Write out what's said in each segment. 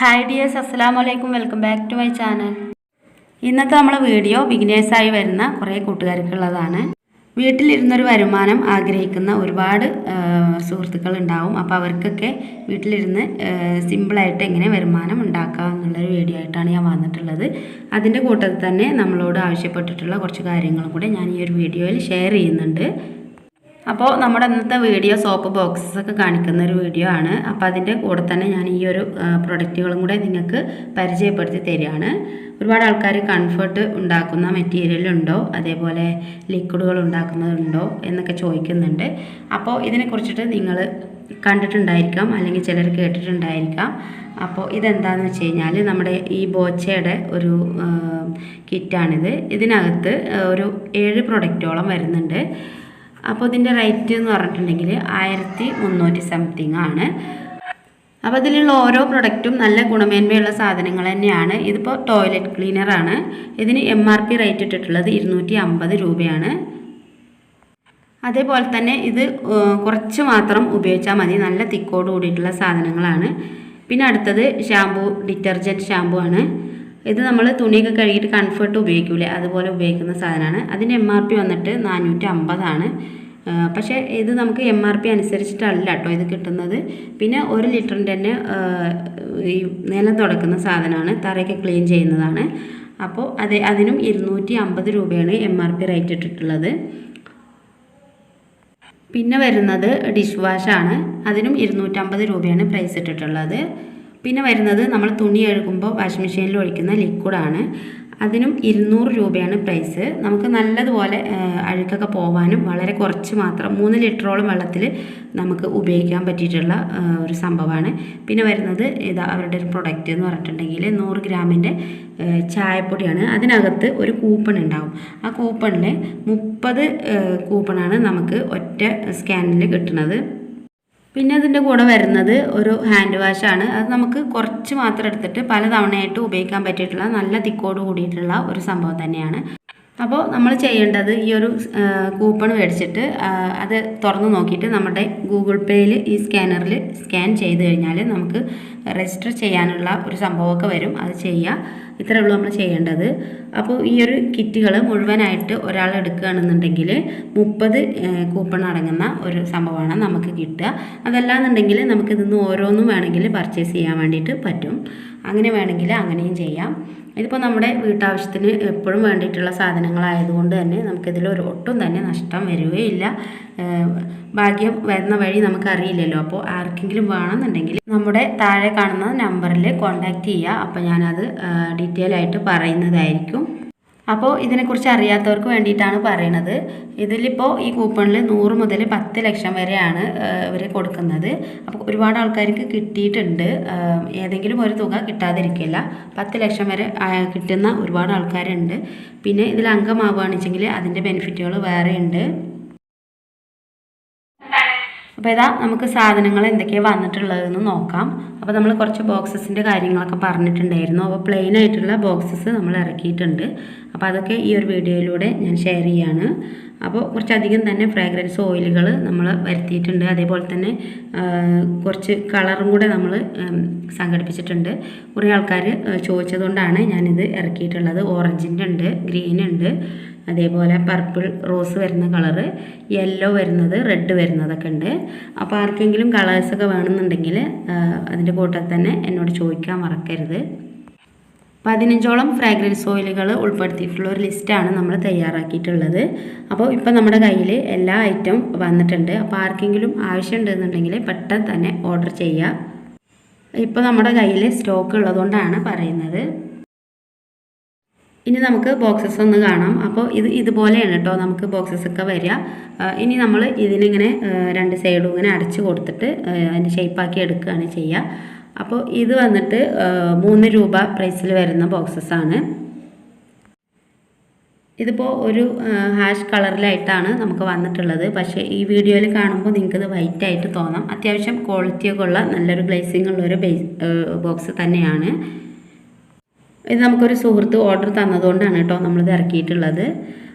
Hi dears അസ്സാം വലൈക്കും welcome back to my channel ഇന്നത്തെ നമ്മളെ വീഡിയോ ബിഗിനേഴ്സായി വരുന്ന കുറേ കൂട്ടുകാർക്കുള്ളതാണ്. വീട്ടിലിരുന്നൊരു വരുമാനം ആഗ്രഹിക്കുന്ന ഒരുപാട് സുഹൃത്തുക്കൾ ഉണ്ടാവും അപ്പോൾ അവർക്കൊക്കെ വീട്ടിലിരുന്ന് സിമ്പിളായിട്ട് എങ്ങനെ വരുമാനം ഉണ്ടാക്കാം എന്നുള്ളൊരു വീഡിയോ ആയിട്ടാണ് ഞാൻ വന്നിട്ടുള്ളത്. അതിന്റെ കൂട്ടത്തിൽ തന്നെ നമ്മളോട് ആവശ്യപ്പെട്ടിട്ടുള്ള കുറച്ച് കാര്യങ്ങളും കൂടെ ഞാൻ ഈ ഒരു വീഡിയോയിൽ ഷെയർ ചെയ്യുന്നുണ്ട്. അപ്പോൾ നമ്മുടെ ഇന്നത്തെ വീഡിയോ സോപ്പ് ബോക്സസ് ഒക്കെ കാണിക്കുന്ന ഒരു വീഡിയോ ആണ്. അപ്പോൾ അതിന്റെ കൂടെ തന്നെ ഞാൻ ഈ ഒരു പ്രൊഡക്റ്റുകളും കൂടെ നിങ്ങൾക്ക് പരിചയപ്പെടുത്തി തരികയാണ്. ഒരുപാട് ആൾക്കാർ കംഫർട്ട് ഉണ്ടാക്കുന്ന മെറ്റീരിയൽ ഉണ്ടോ? അതേപോലെ ലിക്വിഡുകൾ ഉണ്ടാക്കുന്നതുണ്ടോ? എന്നൊക്കെ ചോദിക്കുന്നുണ്ട്. അപ്പോൾ ഇതിനെക്കുറിച്ചിട്ട് നിങ്ങൾ കണ്ടിട്ടുണ്ടായിരിക്കാം അല്ലെങ്കിൽ ചിലർ കേട്ടിട്ടുണ്ടായിരിക്കാം. അപ്പോൾ ഇതെന്താണെന്ന് വെച്ച് കഴിഞ്ഞാൽ നമ്മുടെ ഈ ബോച്ചയുടെ ഒരു കിറ്റാണിത് ഇതിനകത്ത് ഒരു ഏഴ് പ്രൊഡക്റ്റോളം വരുന്നുണ്ട്. അപ്പോൾ ഇതിന്റെ റേറ്റ് എന്ന് പറഞ്ഞിട്ടുണ്ടെങ്കിൽ ആയിരത്തി മുന്നൂറ്റി സംതിങ് ആണ്. അപ്പോൾ ഇതിലുള്ള ഓരോ പ്രൊഡക്റ്റും നല്ല ഗുണമേന്മയുള്ള സാധനങ്ങൾ തന്നെയാണ്. ഇതിപ്പോൾ ടോയ്ലറ്റ് ക്ലീനറാണ് ഇതിന് എം ആർ പി റേറ്റ് ഇട്ടിട്ടുള്ളത് ഇരുന്നൂറ്റി അമ്പത് രൂപയാണ്. അതേപോലെ തന്നെ ഇത് കുറച്ച് മാത്രം ഉപയോഗിച്ചാൽ മതി. നല്ല തിക്കോട് കൂടിയിട്ടുള്ള സാധനങ്ങളാണ്. പിന്നെ അടുത്തത് ഷാമ്പു ഡിറ്റർജന്റ് ഷാമ്പു ആണ്. ഇത് നമ്മൾ തുണിയൊക്കെ കഴുകിയിട്ട് കംഫർട്ട് ഉപയോഗിക്കൂലേ? അതുപോലെ ഉപയോഗിക്കുന്ന സാധനമാണ്. അതിന്റെ എം ആർ പി വന്നിട്ട് നാനൂറ്റി അമ്പതാണ് പക്ഷേ ഇത് നമുക്ക് എം ആർ പി അനുസരിച്ചിട്ടല്ല കേട്ടോ ഇത് കിട്ടുന്നത്. പിന്നെ ഒരു ലിറ്ററിന്റെ തന്നെ ഈ നിലം തുടക്കുന്ന സാധനമാണ്. തറയൊക്കെ ക്ലീൻ ചെയ്യുന്നതാണ്. അപ്പോൾ അത് അതിനും ഇരുന്നൂറ്റി അമ്പത് രൂപയാണ് എം ആർ പി റേറ്റ് ഇട്ടിട്ടുള്ളത്. പിന്നെ വരുന്നത് ഡിഷ് വാഷാണ് അതിനും ഇരുന്നൂറ്റമ്പത് രൂപയാണ് പ്രൈസ് ഇട്ടിട്ടുള്ളത്. പിന്നെ വരുന്നത് നമ്മൾ തുണി കഴുകുമ്പോൾ വാഷിംഗ് മെഷീനിൽ ഒഴിക്കുന്ന ലിക്വിഡാണ് അതിനും ഇരുന്നൂറ് രൂപയാണ് പ്രൈസ് നമുക്ക് നല്ലതുപോലെ അഴുക്കൊക്കെ പോവാനും വളരെ കുറച്ച് മാത്രം മൂന്ന് ലിറ്ററോളം വെള്ളത്തിൽ നമുക്ക് ഉപയോഗിക്കാൻ പറ്റിയിട്ടുള്ള ഒരു സംഭവമാണ്. പിന്നെ വരുന്നത് ഇതാ അവരുടെ ഒരു പ്രൊഡക്റ്റ് എന്ന് പറഞ്ഞിട്ടുണ്ടെങ്കിൽ നൂറ് ഗ്രാമിന്റെ ചായപ്പൊടിയാണ്. അതിനകത്ത് ഒരു കൂപ്പൺ ഉണ്ടാവും. ആ കൂപ്പണിൽ മുപ്പത് കൂപ്പണാണ് നമുക്ക് ഒറ്റ സ്കാനിൽ കിട്ടുന്നത്. പിന്നെ അതിന്റെ കൂടെ വരുന്നത് ഒരു ഹാൻഡ് വാഷാണ് അത് നമുക്ക് കുറച്ച് മാത്രം എടുത്തിട്ട് പല തവണയായിട്ട് ഉപയോഗിക്കാൻ പറ്റിയിട്ടുള്ള നല്ല തിക്കോട് കൂടിയിട്ടുള്ള ഒരു സംഭവം തന്നെയാണ്. അപ്പോൾ നമ്മൾ ചെയ്യേണ്ടത് ഈ ഒരു കൂപ്പൺ മേടിച്ചിട്ട് അത് തുറന്ന് നോക്കിയിട്ട് നമ്മുടെ ഗൂഗിൾ പേയിൽ ഈ സ്കാനറിൽ സ്കാൻ ചെയ്ത് കഴിഞ്ഞാൽ നമുക്ക് രജിസ്റ്റർ ചെയ്യാനുള്ള ഒരു സംഭവമൊക്കെ വരും. അത് ചെയ്യുക ഇത്രയേ ഉള്ളൂ നമ്മൾ ചെയ്യേണ്ടത്. അപ്പോൾ ഈ ഒരു കിറ്റുകൾ മുഴുവനായിട്ട് ഒരാൾ എടുക്കുകയാണെന്നുണ്ടെങ്കിൽ മുപ്പത് കൂപ്പൺ അടങ്ങുന്ന ഒരു സംഭവമാണ് നമുക്ക് കിട്ടുക. അതല്ലാന്നുണ്ടെങ്കിൽ നമുക്കിതിന്ന് ഓരോന്നും വേണമെങ്കിൽ പർച്ചേസ് ചെയ്യാൻ വേണ്ടിയിട്ട് പറ്റും. അങ്ങനെ വേണമെങ്കിൽ അങ്ങനെയും ചെയ്യാം. ഇതിപ്പോൾ നമ്മുടെ വീട്ടാവശ്യത്തിന് എപ്പോഴും വേണ്ടിയിട്ടുള്ള സാധനങ്ങളായതുകൊണ്ട് തന്നെ നമുക്കിതിൽ ഒരു ഒട്ടും തന്നെ നഷ്ടം വരികയില്ല. ഭാഗ്യം വരുന്ന വഴി നമുക്കറിയില്ലല്ലോ. അപ്പോൾ ആർക്കെങ്കിലും വേണമെന്നുണ്ടെങ്കിൽ നമ്മുടെ താഴെ കാണുന്ന നമ്പറിൽ കോൺടാക്റ്റ് ചെയ്യുക. അപ്പോൾ ഞാനത് ഡീറ്റെയിൽ ആയിട്ട് പറയുന്നതായിരിക്കും. അപ്പോൾ ഇതിനെക്കുറിച്ച് അറിയാത്തവർക്ക് വേണ്ടിയിട്ടാണ് പറയണത് ഇതിലിപ്പോൾ ഈ കൂപ്പണിൽ നൂറ് മുതൽ പത്ത് ലക്ഷം വരെയാണ് ഇവർ കൊടുക്കുന്നത്. അപ്പോൾ ഒരുപാട് ആൾക്കാർക്ക് കിട്ടിയിട്ടുണ്ട്. ഏതെങ്കിലും ഒരു തുക കിട്ടാതിരിക്കില്ല. പത്ത് ലക്ഷം വരെ കിട്ടുന്ന ഒരുപാട് ആൾക്കാരുണ്ട്. പിന്നെ ഇതിൽ അംഗമാവുകയാണെന്ന് വെച്ചെങ്കിൽ അതിന്റെ ബെനിഫിറ്റുകൾ വേറെയുണ്ട്. അപ്പോൾ ഇതാ നമുക്ക് സാധനങ്ങൾ എന്തൊക്കെയാണ് വന്നിട്ടുള്ളതെന്ന് നോക്കാം. അപ്പോൾ നമ്മൾ കുറച്ച് ബോക്സസിന്റെ കാര്യങ്ങളൊക്കെ പറഞ്ഞിട്ടുണ്ടായിരുന്നു. അപ്പോൾ പ്ലെയിൻ ആയിട്ടുള്ള ബോക്സസ് നമ്മൾ ഇറക്കിയിട്ടുണ്ട്. അപ്പോൾ അതൊക്കെ ഈ ഒരു വീഡിയോയിലൂടെ ഞാൻ ഷെയർ ചെയ്യാണ്. അപ്പോൾ കുറച്ചധികം തന്നെ ഫ്രാഗ്രൻസ് ഓയിലുകൾ നമ്മൾ വരുത്തിയിട്ടുണ്ട്. അതേപോലെ തന്നെ കുറച്ച് കളറും കൂടെ നമ്മൾ സംഘടിപ്പിച്ചിട്ടുണ്ട്. കുറേ ആൾക്കാർ ചോദിച്ചതുകൊണ്ടാണ് ഞാനിത് ഇറക്കിയിട്ടുള്ളത്. ഓറഞ്ചിന്റെ ഉണ്ട് ഗ്രീൻ ഉണ്ട്. അതേപോലെ പർപ്പിൾ റോസ് വരുന്ന കളറ് യെല്ലോ വരുന്നത് റെഡ് വരുന്നതൊക്കെ ഉണ്ട്. അപ്പോൾ ആർക്കെങ്കിലും കളേഴ്സൊക്കെ വേണമെന്നുണ്ടെങ്കിൽ അതിന്റെ കൂട്ടത്തിൽ തന്നെ എന്നോട് ചോദിക്കാൻ മറക്കരുത്. പതിനഞ്ചോളം ഫ്രാഗ്രൻസ് ഓയിലുകൾ ഉൾപ്പെടുത്തിയിട്ടുള്ള ഒരു ലിസ്റ്റാണ് നമ്മൾ തയ്യാറാക്കിയിട്ടുള്ളത്. അപ്പോൾ ഇപ്പോൾ നമ്മുടെ കയ്യിൽ എല്ലാ ഐറ്റം വന്നിട്ടുണ്ട്. അപ്പോൾ ആർക്കെങ്കിലും ആവശ്യമുണ്ടെന്നുണ്ടെങ്കിൽ പെട്ടെന്ന് തന്നെ ഓർഡർ ചെയ്യുക ഇപ്പോൾ നമ്മുടെ കയ്യിൽ സ്റ്റോക്ക് ഉള്ളതുകൊണ്ടാണ് പറയുന്നത്. ഇനി നമുക്ക് ബോക്സസ് ഒന്ന് കാണാം. അപ്പോൾ ഇത് ഇതുപോലെയാണ് കേട്ടോ നമുക്ക് ബോക്സസ് ഒക്കെ വരിക. ഇനി നമ്മൾ ഇതിനിങ്ങനെ രണ്ട് സൈഡും ഇങ്ങനെ അടച്ച് കൊടുത്തിട്ട് അതിന്റെ ഷേപ്പാക്കി എടുക്കുകയാണ് ചെയ്യുക. അപ്പോൾ ഇത് വന്നിട്ട് മൂന്ന് രൂപ പ്രൈസിൽ വരുന്ന ബോക്സസ് ആണ്. ഇതിപ്പോൾ ഒരു ഹാഷ് കളറിലായിട്ടാണ് നമുക്ക് വന്നിട്ടുള്ളത്. പക്ഷേ ഈ വീഡിയോയിൽ കാണുമ്പോൾ നിങ്ങൾക്കിത് വൈറ്റ് ആയിട്ട് തോന്നാം. അത്യാവശ്യം ക്വാളിറ്റിയൊക്കെ ഉള്ള നല്ലൊരു ഗ്ലേസിംഗ് ഉള്ളൊരു ബോക്സ് തന്നെയാണ്. ഇത് നമുക്കൊരു സുഹൃത്ത് ഓർഡർ തന്നതുകൊണ്ടാണ് കേട്ടോ നമ്മളിത് ഇറക്കിയിട്ടുള്ളത്.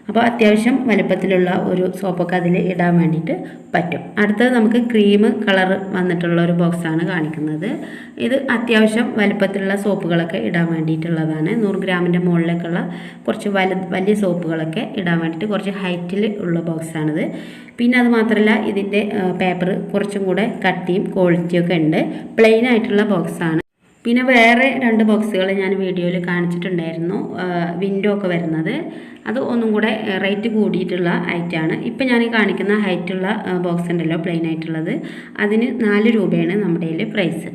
അപ്പോൾ അത്യാവശ്യം വലുപ്പത്തിലുള്ള ഒരു സോപ്പൊക്കെ അതിൽ ഇടാൻ വേണ്ടിയിട്ട് പറ്റും. അടുത്തത് നമുക്ക് ക്രീം കളർ വന്നിട്ടുള്ള ഒരു ബോക്സാണ് കാണിക്കുന്നത്. ഇത് അത്യാവശ്യം വലുപ്പത്തിലുള്ള സോപ്പുകളൊക്കെ ഇടാൻ വേണ്ടിയിട്ടുള്ളതാണ്. നൂറ് ഗ്രാമിന്റെ മുകളിലേക്കുള്ള കുറച്ച് വലു വലിയ സോപ്പുകളൊക്കെ ഇടാൻ വേണ്ടിയിട്ട് കുറച്ച് ഹൈറ്റിൽ ഉള്ള ബോക്സാണിത് പിന്നെ അത് മാത്രമല്ല ഇതിന്റെ പേപ്പർ കുറച്ചും കൂടെ കട്ടിയും ക്വാളിറ്റിയൊക്കെ ഉണ്ട്. പ്ലെയിൻ ആയിട്ടുള്ള ബോക്സാണ് പിന്നെ വേറെ രണ്ട് ബോക്സുകൾ ഞാൻ വീഡിയോയിൽ കാണിച്ചിട്ടുണ്ടായിരുന്നു വിൻഡോ ഒക്കെ വരുന്നത്. അത് ഒന്നും കൂടെ റേറ്റ് കൂടിയിട്ടുള്ള ഐറ്റാണ് ഇപ്പം ഞാൻ കാണിക്കുന്ന ഹൈറ്റുള്ള ബോക്സ് ഉണ്ടല്ലോ പ്ലെയിൻ ആയിട്ടുള്ളത്. അതിന് നാല് രൂപയാണ് നമ്മുടെ പ്രൈസ്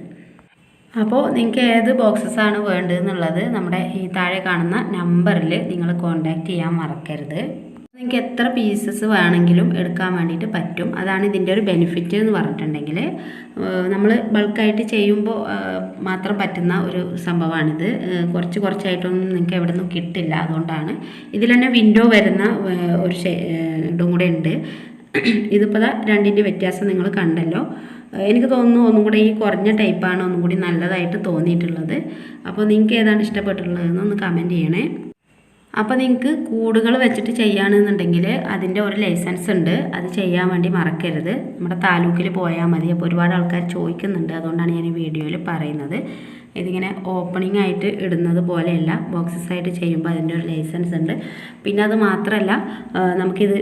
അപ്പോൾ നിങ്ങൾക്ക് ഏത് ബോക്സസ് ആണ് വേണ്ടതെന്നുള്ളത് നമ്മുടെ ഈ താഴെ കാണുന്ന നമ്പറിൽ നിങ്ങൾ കോൺടാക്റ്റ് ചെയ്യാൻ മറക്കരുത്. നിങ്ങൾക്ക് എത്ര പീസസ് വേണമെങ്കിലും എടുക്കാൻ വേണ്ടിയിട്ട് പറ്റും. അതാണ് ഇതിന്റെ ഒരു ബെനിഫിറ്റ് എന്ന് പറഞ്ഞിട്ടുണ്ടെങ്കിൽ നമ്മൾ ബൾക്കായിട്ട് ചെയ്യുമ്പോൾ മാത്രം പറ്റുന്ന ഒരു സംഭവമാണിത്. കുറച്ച് കുറച്ചായിട്ടൊന്നും നിങ്ങൾക്ക് എവിടെ നിന്നും കിട്ടില്ല. അതുകൊണ്ടാണ് ഇതിൽ തന്നെ വിൻഡോ വരുന്ന ഒരു ഇതും കൂടെ ഉണ്ട്. ഇതിപ്പോൾ രണ്ടിന്റെ വ്യത്യാസം നിങ്ങൾ കണ്ടല്ലോ. എനിക്ക് തോന്നുന്നു ഒന്നും കൂടെ ഈ കുറഞ്ഞ ടൈപ്പാണ് ഒന്നും കൂടി നല്ലതായിട്ട് തോന്നിയിട്ടുള്ളത്. അപ്പോൾ നിങ്ങൾക്ക് ഏതാണ് ഇഷ്ടപ്പെട്ടിട്ടുള്ളതെന്ന് ഒന്ന് കമന്റ് ചെയ്യണേ. അപ്പോൾ നിങ്ങൾക്ക് കൂടുകൾ വെച്ചിട്ട് ചെയ്യുകയാണെന്നുണ്ടെങ്കിൽ അതിന്റെ ഒരു ലൈസൻസ് ഉണ്ട്. അത് ചെയ്യാൻ വേണ്ടി മറക്കരുത്. നമ്മുടെ താലൂക്കിൽ പോയാൽ മതി. അപ്പോൾ ഒരുപാട് ആൾക്കാർ ചോദിക്കുന്നുണ്ട്. അതുകൊണ്ടാണ് ഞാൻ ഈ വീഡിയോയിൽ പറയുന്നത്. ഇതിങ്ങനെ ഓപ്പണിംഗ് ആയിട്ട് ഇടുന്നത് പോലെയല്ല. ബോക്സസ് ആയിട്ട് ചെയ്യുമ്പോൾ അതിന്റെ ഒരു ലൈസൻസ് ഉണ്ട്. പിന്നെ അത് മാത്രമല്ല നമുക്കിത്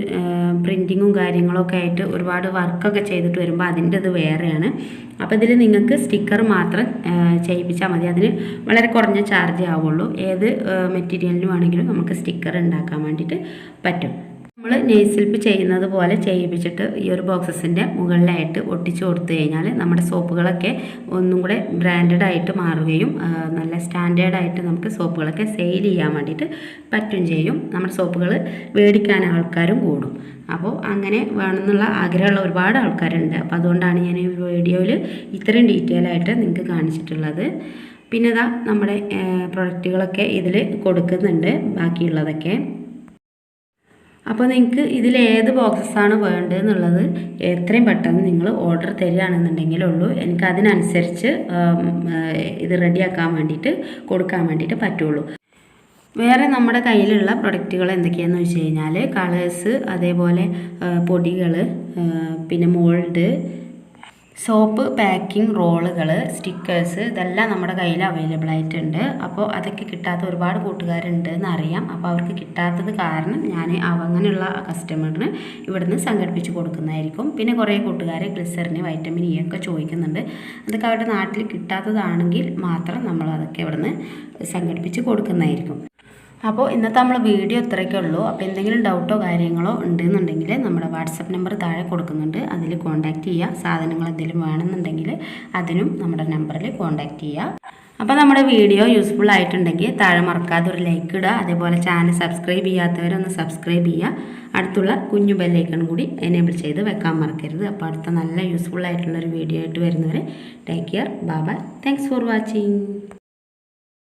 പ്രിന്റിങ്ങും കാര്യങ്ങളൊക്കെ ആയിട്ട് ഒരുപാട് വർക്കൊക്കെ ചെയ്തിട്ട് വരുമ്പോൾ അതിന്റെ ഇത് വേറെയാണ്. അപ്പോൾ ഇതിൽ നിങ്ങൾക്ക് സ്റ്റിക്കർ മാത്രം ചെയ്യിപ്പിച്ചാൽ മതി. അതിന് വളരെ കുറഞ്ഞ ചാർജ് ആവുള്ളൂ. ഏത് മെറ്റീരിയലിനും ആണെങ്കിലും നമുക്ക് സ്റ്റിക്കർ ഉണ്ടാക്കാൻ വേണ്ടിയിട്ട് പറ്റും. നമ്മൾ നെയ്സിൽപ്പ് ചെയ്യുന്നത് പോലെ ചെയ്യിപ്പിച്ചിട്ട് ഈ ഒരു ബോക്സസിന്റെ മുകളിലായിട്ട് ഒട്ടിച്ചു കൊടുത്തു കഴിഞ്ഞാൽ നമ്മുടെ സോപ്പുകളൊക്കെ ഒന്നും കൂടെ ബ്രാൻഡഡ് ആയിട്ട് മാറുകയും നല്ല സ്റ്റാൻഡേർഡായിട്ട് നമുക്ക് സോപ്പുകളൊക്കെ സെയിൽ ചെയ്യാൻ വേണ്ടിയിട്ട് പറ്റും ചെയ്യും. നമ്മുടെ സോപ്പുകൾ മേടിക്കാൻ ആൾക്കാരും കൂടും. അപ്പോൾ അങ്ങനെ വേണമെന്നുള്ള ആഗ്രഹമുള്ള ഒരുപാട് ആൾക്കാരുണ്ട്. അപ്പോൾ അതുകൊണ്ടാണ് ഞാൻ ഈ വീഡിയോയിൽ ഇത്രയും ഡീറ്റെയിൽ ആയിട്ട് നിങ്ങൾക്ക് കാണിച്ചിട്ടുള്ളത്. പിന്നെ ഇതാ നമ്മുടെ പ്രൊഡക്റ്റുകളൊക്കെ ഇതിൽ കൊടുക്കുന്നുണ്ട് ബാക്കിയുള്ളതൊക്കെ. അപ്പോൾ നിങ്ങൾക്ക് ഇതിൽ ഏത് ബോക്സസാണ് വേണ്ടതെന്നുള്ളത് എത്രയും പെട്ടെന്ന് നിങ്ങൾ ഓർഡർ തരികയാണെന്നുണ്ടെങ്കിലുള്ളൂ എനിക്ക് അതിനനുസരിച്ച് ഇത് റെഡിയാക്കാൻ വേണ്ടിയിട്ട് കൊടുക്കാൻ വേണ്ടിയിട്ട് പറ്റുള്ളൂ. വേറെ നമ്മുടെ കയ്യിലുള്ള പ്രൊഡക്റ്റുകൾ എന്തൊക്കെയാണെന്ന് വെച്ച് കഴിഞ്ഞാൽ കളേഴ്സ് അതേപോലെ പൊടികൾ പിന്നെ മോൾഡ് സോപ്പ് പാക്കിംഗ് റോളുകൾ സ്റ്റിക്കേഴ്സ് ഇതെല്ലാം നമ്മുടെ കയ്യിൽ അവൈലബിൾ ആയിട്ടുണ്ട്. അപ്പോൾ അതൊക്കെ കിട്ടാത്ത ഒരുപാട് കൂട്ടുകാരുണ്ട് എന്നറിയാം. അപ്പോൾ അവർക്ക് കിട്ടാത്തത് കാരണം ഞാൻ അങ്ങനെയുള്ള കസ്റ്റമറിന് ഇവിടുന്ന് സംഘടിപ്പിച്ച് കൊടുക്കുന്നതായിരിക്കും. പിന്നെ കുറേ കൂട്ടുകാർ ഗ്ലിസറിന് വൈറ്റമിൻ ഇ ഒക്കെ ചോദിക്കുന്നുണ്ട്. അതൊക്കെ അവരുടെ നാട്ടിൽ കിട്ടാത്തതാണെങ്കിൽ മാത്രം നമ്മൾ അതൊക്കെ ഇവിടുന്ന് സംഘടിപ്പിച്ച് കൊടുക്കുന്നതായിരിക്കും. അപ്പോൾ ഇന്നത്തെ നമ്മൾ വീഡിയോ ഇത്രയൊക്കെ ഉള്ളൂ. അപ്പോൾ എന്തെങ്കിലും ഡൗട്ടോ കാര്യങ്ങളോ ഉണ്ടെന്നുണ്ടെങ്കിൽ നമ്മുടെ വാട്സപ്പ് നമ്പർ താഴെ കൊടുക്കുന്നുണ്ട്. അതിൽ കോൺടാക്റ്റ് ചെയ്യുക സാധനങ്ങൾ എന്തെങ്കിലും വേണമെന്നുണ്ടെങ്കിൽ അതിനും നമ്മുടെ നമ്പറിൽ കോൺടാക്റ്റ് ചെയ്യുക അപ്പോൾ നമ്മുടെ വീഡിയോ യൂസ്ഫുൾ ആയിട്ടുണ്ടെങ്കിൽ താഴെ മറക്കാതെ ഒരു ലൈക്ക് ഇടുക. അതേപോലെ ചാനൽ സബ്സ്ക്രൈബ് ചെയ്യാത്തവരൊന്ന് സബ്സ്ക്രൈബ് ചെയ്യുക അടുത്തുള്ള കുഞ്ഞു ബെല്ലൈക്കൺ കൂടി എനേബിൾ ചെയ്ത് വെക്കാൻ മറക്കരുത്. അപ്പോൾ അടുത്ത നല്ല യൂസ്ഫുൾ ആയിട്ടുള്ളൊരു വീഡിയോ ആയിട്ട് വരുന്നവരെ take care bye bye thanks for watching